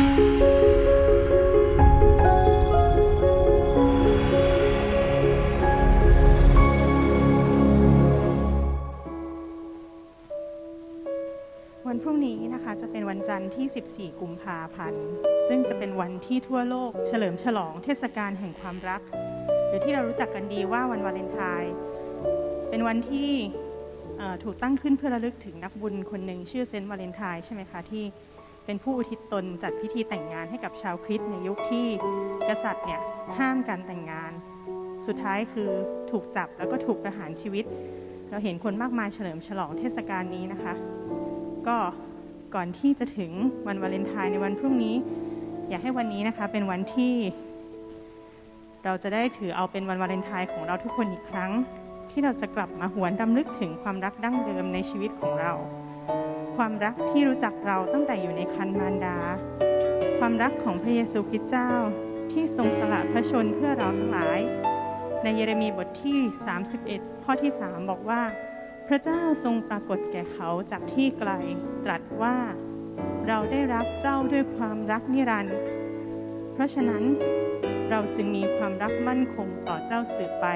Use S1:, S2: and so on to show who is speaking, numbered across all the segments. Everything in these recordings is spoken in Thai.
S1: วันพรุ่งนี้นะคะจะเป็นวันจันทร์ที่ 14 กุมภาพันธ์ ซึ่งจะเป็นวันที่ทั่วโลก เฉลิมฉลองเทศกาลแห่งความรัก หรือที่เรารู้จักกันดีว่าวันวาเลนไทน์ เป็นวันที่ถูกตั้งขึ้นเพื่อระลึกถึงนักบุญคนหนึ่งชื่อเซนต์วาเลนไทน์ใช่ไหมคะที่ เป็นผู้อุทิศตนจัดพิธีแต่งงานให้กับชาวคริสต์ในยุคที่กษัตริย์เนี่ยห้ามการแต่งงาน สุดท้ายคือถูกจับแล้วก็ถูกประหารชีวิต เราเห็นคนมากมายเฉลิมฉลองเทศกาลนี้นะคะ ก็ก่อนที่จะถึงวันวาเลนไทน์ในวันพรุ่งนี้ อยากให้วันนี้นะคะเป็นวันที่ เราจะได้ถือเอาเป็นวันวาเลนไทน์ของเราทุกคนอีกครั้ง ที่เราจะกลับมาหวนรำลึกถึงความรักดั้งเดิมในชีวิตของเรา ความรักที่รู้จักเราตั้งแต่อยู่ในคันมารดา ความรักของพระเยซูคริสต์เจ้าที่ทรงสละพระชนเพื่อเราทั้งหลาย ในเยเรมีบทที่ 31 ข้อที่ 3 บอกว่า พระเจ้าทรงปรากฏแก่เขาจากที่ไกลตรัสว่าเราได้รักเจ้าด้วยความรักนิรันดร์เพราะฉะนั้นเราจึงมีความรักมั่นคงต่อเจ้าสืบไป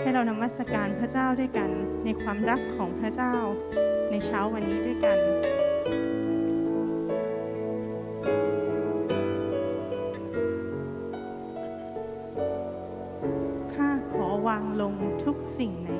S1: ให้เรานมัสการพระเจ้าด้วยกัน ในความรักของพระเจ้าในเช้าวันนี้ด้วยกันข้าขอวางลงทุกสิ่งใน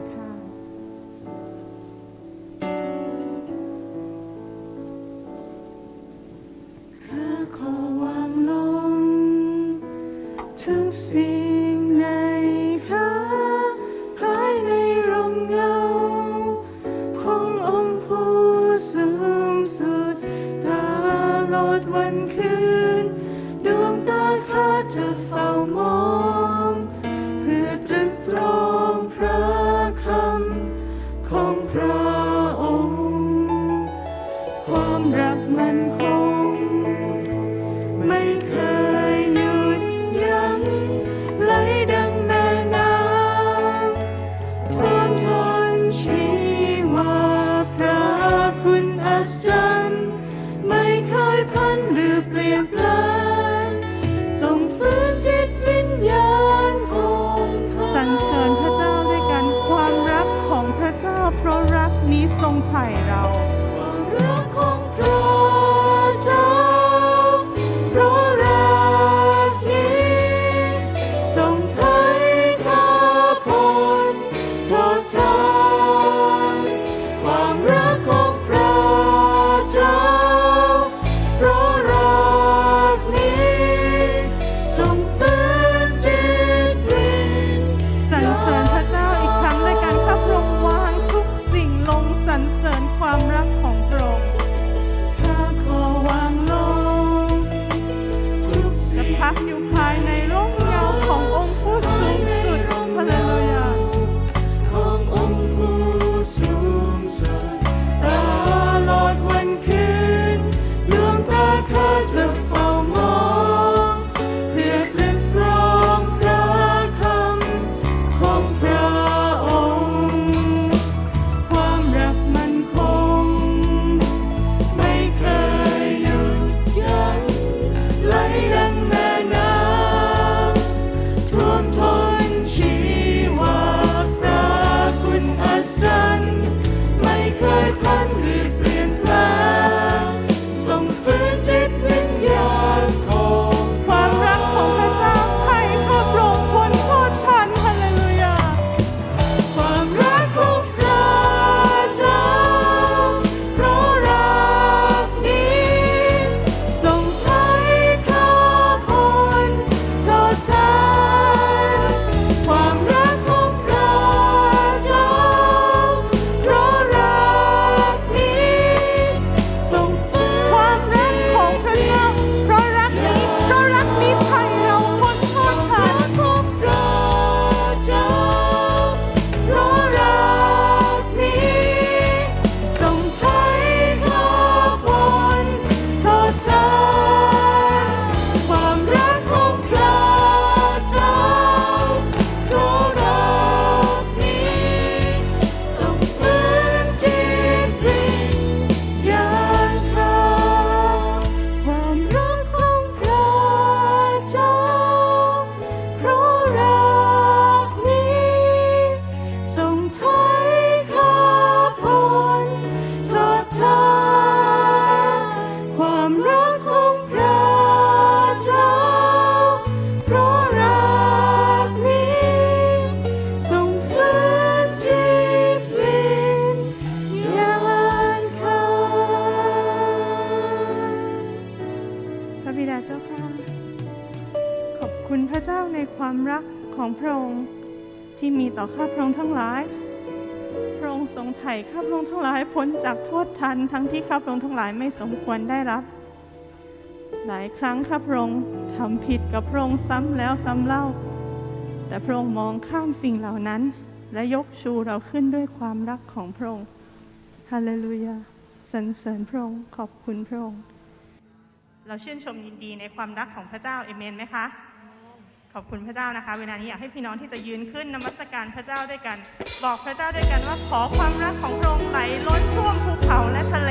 S2: ทั้งที่ข้าพระ
S1: องค์ทั้งหลายไม่สมควรได้รับ หลายครั้งข้าพระองค์ทำผิดกับพระองค์ซ้ำแล้วซ้ำเล่า แต่พระองค์มองข้ามสิ่งเหล่านั้น และยกชูเราขึ้นด้วยความรักของพระองค์ฮาเลลูยาสรรเสริญพระองค์ขอบคุณพระองค์ เราชื่นชมยินดีในความรักของพระเจ้าเอเมนไหมคะ ขอบคุณพระเจ้านะคะ เวลานี้อยากให้พี่น้องที่จะยืนขึ้นนมัสการพระเจ้าด้วยกัน บอกพระเจ้าด้วยกันว่าขอความรักของพระองค์ไหลล้นท่วมภูเขาและทะเล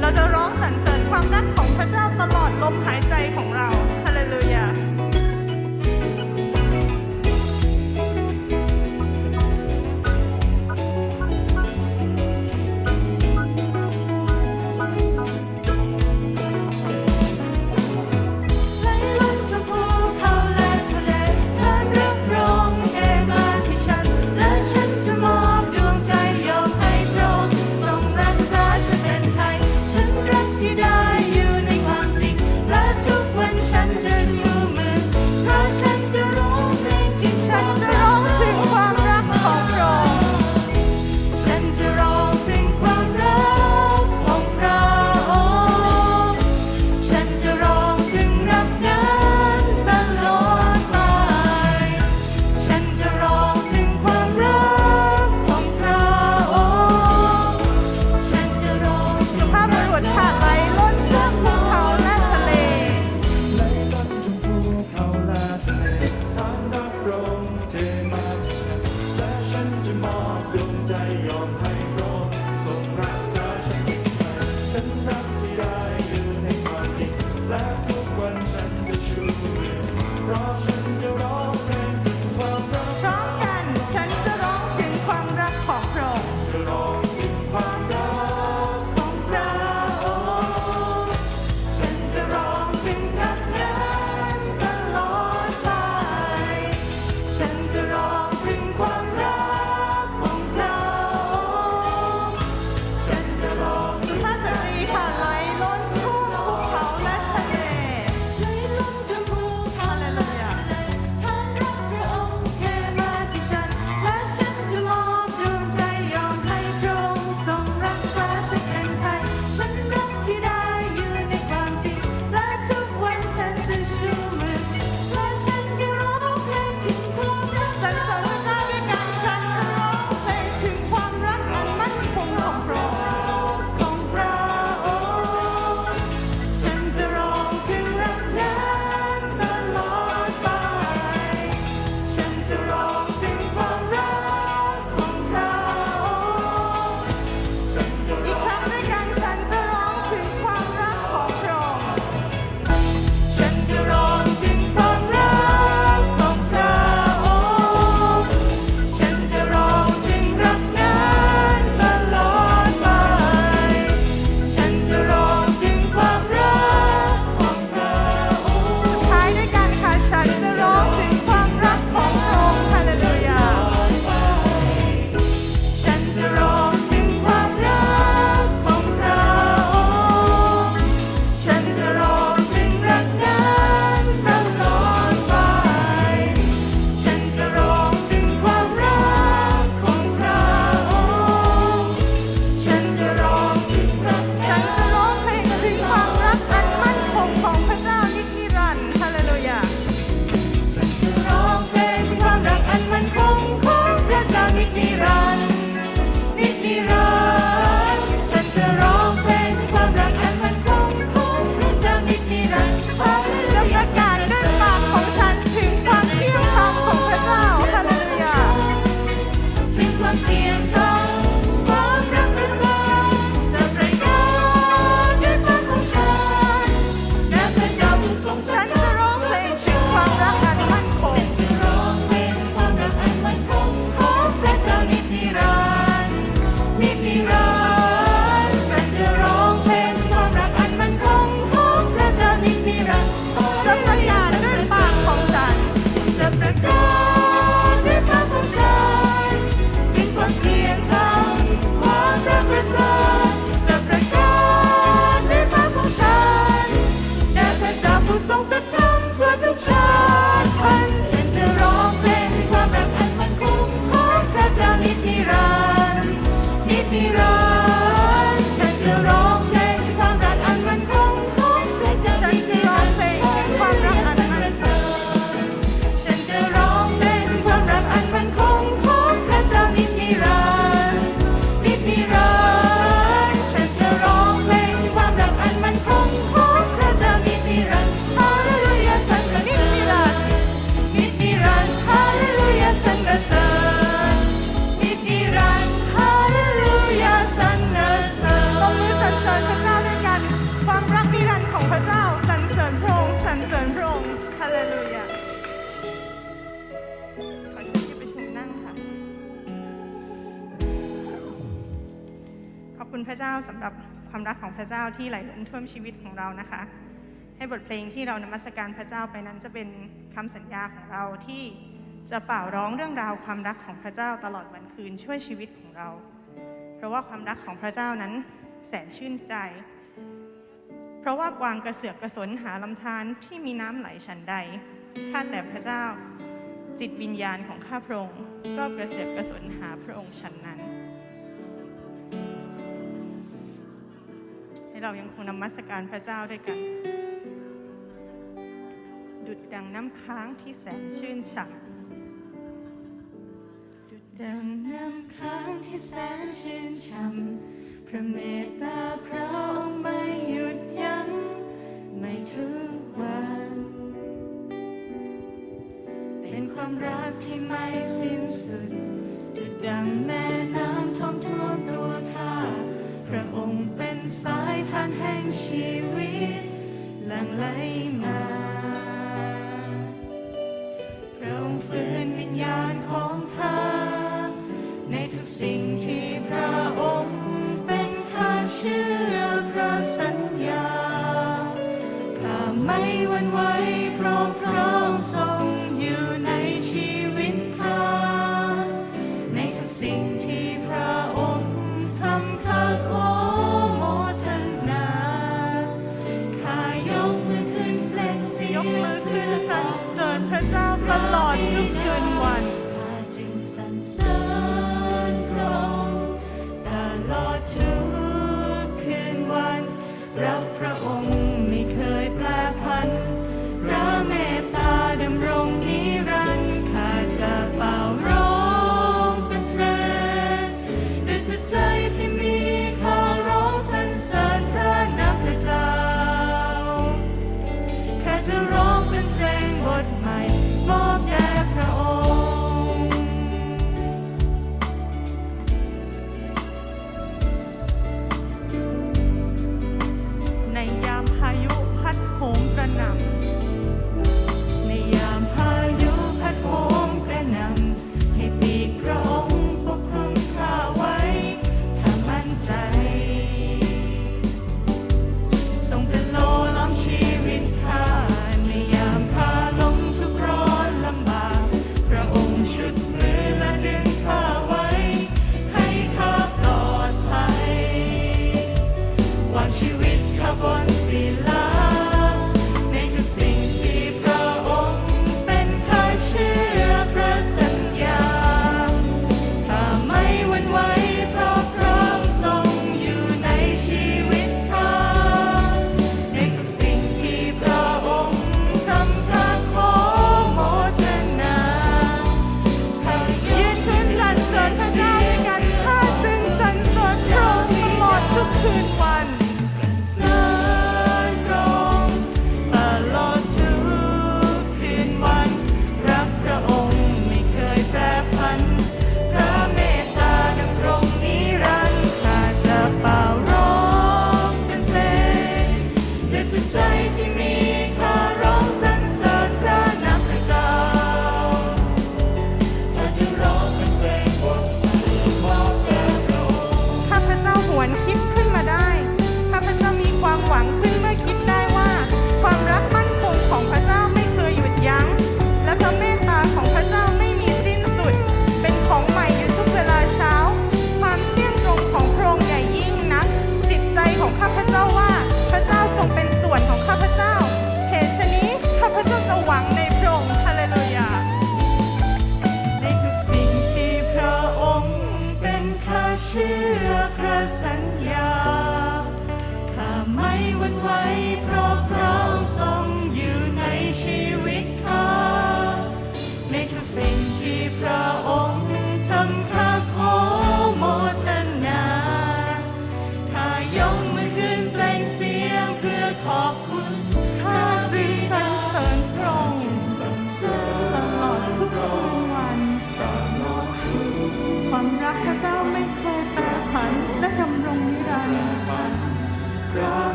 S1: เราจะร้องสรรเสริญความรักของพระเจ้าตลอดลมหายใจของเรา
S2: ฮาเลลูยา
S1: พระเจ้า
S2: สำ
S1: หรับความรักของพระเจ้าที่ไหลล้นท่วมชีวิตของเรานะคะ ให้บทเพลงที่เรานมัสการพระเจ้าไปนั้นจะเป็นคำสัญญาของเราที่จะเป่าร้องเรื่องราวความรักของพระเจ้าตลอดวันคืนช่วยชีวิตของเรา เพราะว่าความรักของพระเจ้านั้นแสนชื่นใจ เพราะว่ากวางกระเสือกกระสนหาลำธารที่มีน้ำไหลฉันใดข้าแต่พระเจ้าจิตวิญญาณของข้าพระองค์ก็กระเสือกกระสนหาพระองค์ฉันนั้น ให้เรายังคงนมัสการพระเจ้าด้วยกัน ดุดดังน้ำค้างที่แสนชื่นฉ่ำดุดดัง
S2: น้ำค้างที่แสนชื่นช่ำพระเมตตาพระองค์ไม่หยุดยั้งไม่ทุกวัน เป็นความรักที่ไม่สิ้นสุดดุดดังแม่ หลั่งไหลมาพระองค์ฟื้นวิญญาณของพระในทุกสิ่งที่พระองค์เป็นข้าเชื่อพระสัญญาข้าไม่หวั่นไหว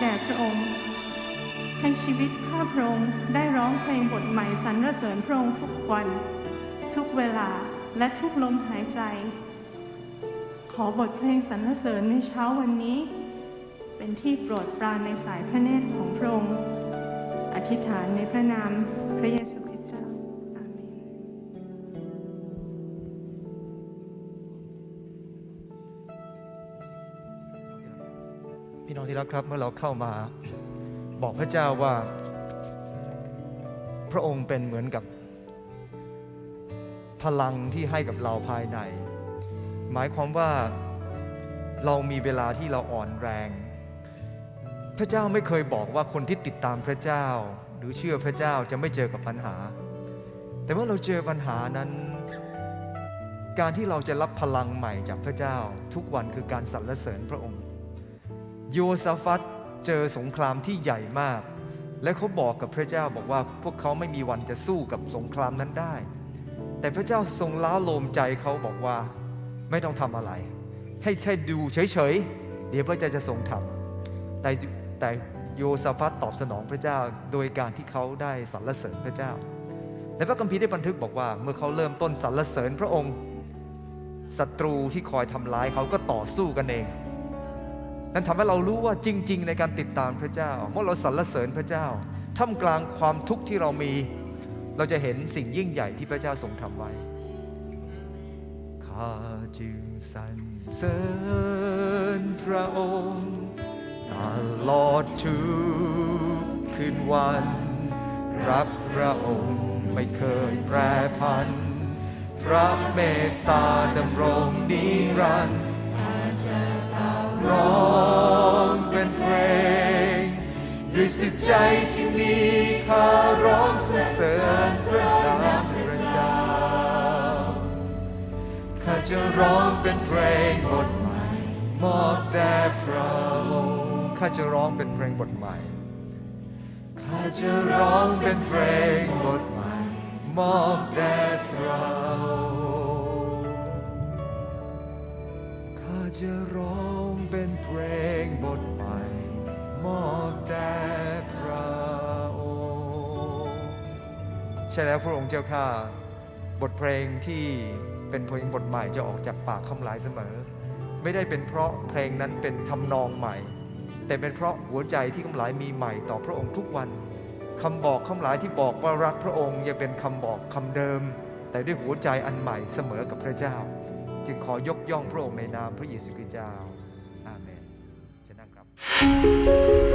S2: แด่พระองค์ ให้ชีวิตข้าพระองค์ได้
S1: ร้องเพลงบทใหม่สรรเสริญพระองค์ทุกวัน ทุกเวลาและทุกลมหายใจ ขอบทเพลงสรรเสริญในเช้าวันนี้ เป็นที่โปรดปรานในสายพระเนตรของพระองค์ อธิษฐานในพระนามพระเย อ
S3: งที่รักครับเมื่อเราเข้ามา บอกพระเจ้าว่า พระองค์เป็นเหมือนกับ พลังที่ให้กับเราภายใน หมายความว่าเรามีเวลาที่เราอ่อนแรง พระเจ้าไม่เคยบอกว่าคนที่ติดตามพระเจ้า หรือเชื่อพระเจ้าจะไม่เจอกับปัญหา แต่เมื่อเราเจอปัญหานั้น การที่เราจะรับพลังใหม่จากพระเจ้า ทุกวันคือการสรรเสริญพระองค์ โยซาฟัตเจอสงครามที่ใหญ่มาก และเขาบอกกับพระเจ้าบอกว่าพวกเขาไม่มีวันจะสู้กับสงครามนั้นได้ แต่พระเจ้าทรงล้าโลมใจเขาบอกว่าไม่ต้องทำอะไร ให้แค่ดูเฉยๆ เดี๋ยวพระเจ้าจะทรงทำแต่แต่โยซาฟัตตอบสนองพระเจ้าโดยการที่เขาได้สรรเสริญพระเจ้าและพระคัมภีร์ได้บันทึกบอกว่า เมื่อเขาเริ่มต้นสรรเสริญพระองค์ศัตรูที่คอยทำร้ายเขาก็ต่อสู้กันเอง นั่นทำให้เรารู้ว่าจริง ๆ ในการติดตามพระเจ้า เมื่อเราสรรเสริญพระเจ้าท่ามกลางความทุกข์ที่เรามี เราจะเห็นสิ่งยิ่งใหญ่ที่พระเจ้าทรงทำไว้ข้าจึงสรรเสริญพระองค์ตลอดทุกคืนวัน รับพระองค์ไม่เคยแปรผัน พระเมตตาดำรงนิรันดร์ สุดใจที่มีข้าร้องสรรเสริญพระนามพระเจ้า ข้าจะร้องเป็นเพลงบทใหม่มอบแด่พระองค์ข้าจะร้องเป็นเพลงบทใหม่ ข้าจะร้องเป็นเพลงบทใหม่มอบแด่พระองค์ข้าจะร้องเป็นเพลงบทใหม่ มอบแด่พระองค์ใช่แล้วพระองค์เจ้าข้าบทเพลงที่เป็นเพลงบทใหม่จะออกจากปากคำหลายเสมอ ไม่ได้เป็นเพราะเพลงนั้นเป็นทำนองใหม่ แต่เป็นเพราะหัวใจที่คำหลายมีใหม่ต่อพระองค์ทุกวันคำบอกคำหลายที่บอกว่ารักพระองค์ยังเป็นคำบอกคำเดิม แต่ด้วยหัวใจอันใหม่เสมอกับพระเจ้า จึงขอยกย่องพระองค์ในนามพระเยซูคริสต์เจ้า you